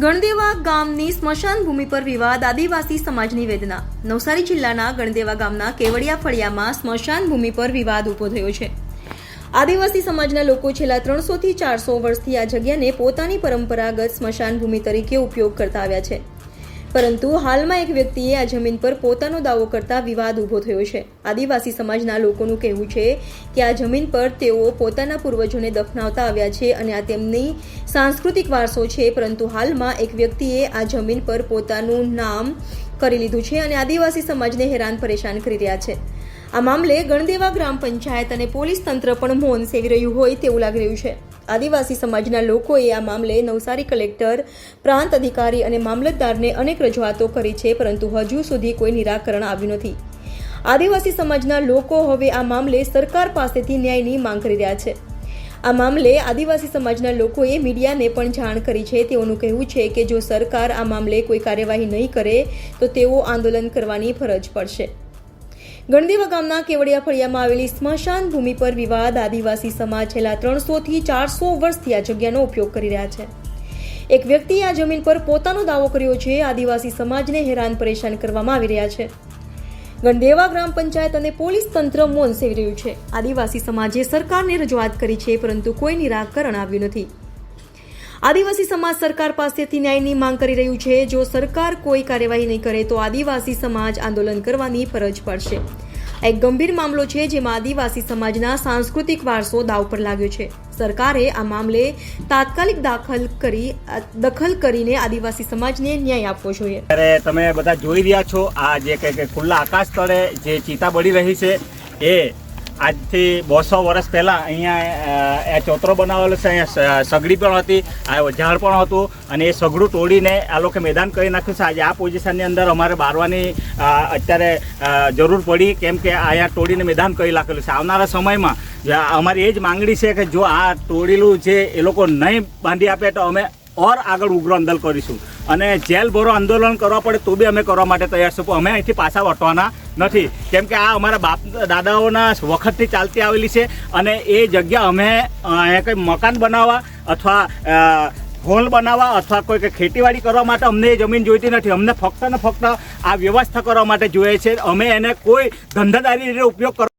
ગણદેવા ગામની સ્મશાન ભૂમિ પર વિવાદ આદિવાસી સમાજની વેદના. નવસારી જિલ્લાના ગણદેવા ગામના કેવડિયા ફળિયામાં સ્મશાન ભૂમિ પર વિવાદ ઊભો થયો છે. આદિવાસી સમાજના લોકો છેલ્લા ત્રણસો થી ચારસો વર્ષથી આ જગ્યાને પોતાની પરંપરાગત સ્મશાન ભૂમિ તરીકે ઉપયોગ કરતા આવ્યા છે. પરંતુ હાલમાં એક વ્યક્તિએ આ જમીન પર પોતાનો દાવો કરતા વિવાદ ઊભો થયો છે. આદિવાસી સમાજના લોકોનું કહેવું છે કે આ જમીન પર તેઓ પોતાના પૂર્વજોને દફનાવતા આવ્યા છે અને આ તેમની સાંસ્કૃતિક વારસો છે, પરંતુ હાલમાં એક વ્યક્તિએ આ જમીન પર પોતાનું નામ કરી લીધું છે અને આદિવાસી સમાજને હેરાન પરેશાન કરી રહ્યા છે. આ મામલે ગણદેવા ગ્રામ પંચાયત અને પોલીસ તંત્ર પણ મૌન સેવી રહ્યું હોય તેવું લાગી રહ્યું છે. આદિવાસી સમાજના લોકોએ આ મામલે નવસારી કલેક્ટર, પ્રાંત અધિકારી અને મામલતદારને અનેક રજૂઆતો કરી છે, પરંતુ હજુ સુધી કોઈ નિરાકરણ આવ્યું નથી. આદિવાસી સમાજના લોકો હવે આ મામલે સરકાર પાસેથી ન્યાયની માંગ કરી રહ્યા છે. આ મામલે આદિવાસી સમાજના લોકોએ મીડિયાને પણ જાણ કરી છે. તેઓનું કહેવું છે કે જો સરકાર આ મામલે કોઈ કાર્યવાહી નહીં કરે, તો તેઓ આંદોલન કરવાની ફરજ પડશે. ગણદેવા ગામના કેવડિયા ફળિયામાં આવેલી સ્મશાન ભૂમિ પર વિવાદ. આદિવાસી સમાજ છેલ્લા ત્રણસો થી ચારસો વર્ષથી આ જગ્યાનો ઉપયોગ કરી રહ્યા છે. એક વ્યક્તિએ આ જમીન પર પોતાનો દાવો કર્યો છે. આદિવાસી સમાજને હેરાન પરેશાન કરવામાં આવી રહ્યા છે. ગણદેવા ગ્રામ પંચાયત અને પોલીસ તંત્ર મૌન સેવી રહ્યું છે. આદિવાસી સમાજે સરકારને રજૂઆત કરી છે, પરંતુ કોઈ નિરાકરણ આવ્યું નથી. આદિવાસી સમાજ સરકાર પાસેથી ન્યાયની માંગ કરી રહ્યું છે. જો સરકાર કોઈ કાર્યવાહી નહીં કરે, તો આદિવાસી સમાજ આંદોલન કરવાની ફરજ પડશે. એક ગંભીર મામલો છે જેમાં આદિવાસી સમાજના સાંસ્કૃતિક વારસો દાવ પર લાગ્યો છે. સરકારે આ મામલે તાત્કાલિક દાખલ કરી, દખલ કરીને આદિવાસી સમાજને ન્યાય આપવો જોઈએ. ત્યારે તમે બધા જોઈ રહ્યા છો, આ જે કે ખુલ્લા આકાશ તળે જે ચિતા બળી રહી છે, એ આજથી બસો વર્ષ પહેલાં અહીંયા ચોતરો બનાવેલો છે, અહીંયા સગડી પણ હતી, આ ઝાડ પણ હતું, અને એ સગડું તોડીને આ લોકો મેદાન કરી નાખ્યું છે. આજે આ પોઝિશનની અંદર અમારે બારવાની અત્યારે જરૂર પડી, કેમ કે અહીંયા તોડીને મેદાન કરી નાખેલું છે. આવનારા સમયમાં અમારી એ જ માંગણી છે કે જો આ તોડેલું છે, એ લોકો નહીં બાંધી આપે તો અમે ઓર આગળ ઉગ્ર આંદોલન કરીશું. અને જેલ ભરો આંદોલન કરવા પડે તો બી અમે કરવા માટે તૈયાર છું અમે અહીંથી પાછા વટવાના નથી. કેમ કે આ અમારા બાપ દાદાઓના વખતથી ચાલતી આવેલી છે અને એ જગ્યા અમે અહીંયા કંઈ મકાન બનાવવા અથવા હોલ બનાવવા અથવા કોઈ કંઈ ખેતીવાડી કરવા માટે અમને એ જમીન જોઈતી નથી. અમને ફક્ત ને ફક્ત આ વ્યવસ્થા કરવા માટે જોઈએ છે. અમે એને કોઈ ધંધાદારી રીતે ઉપયોગ કરવા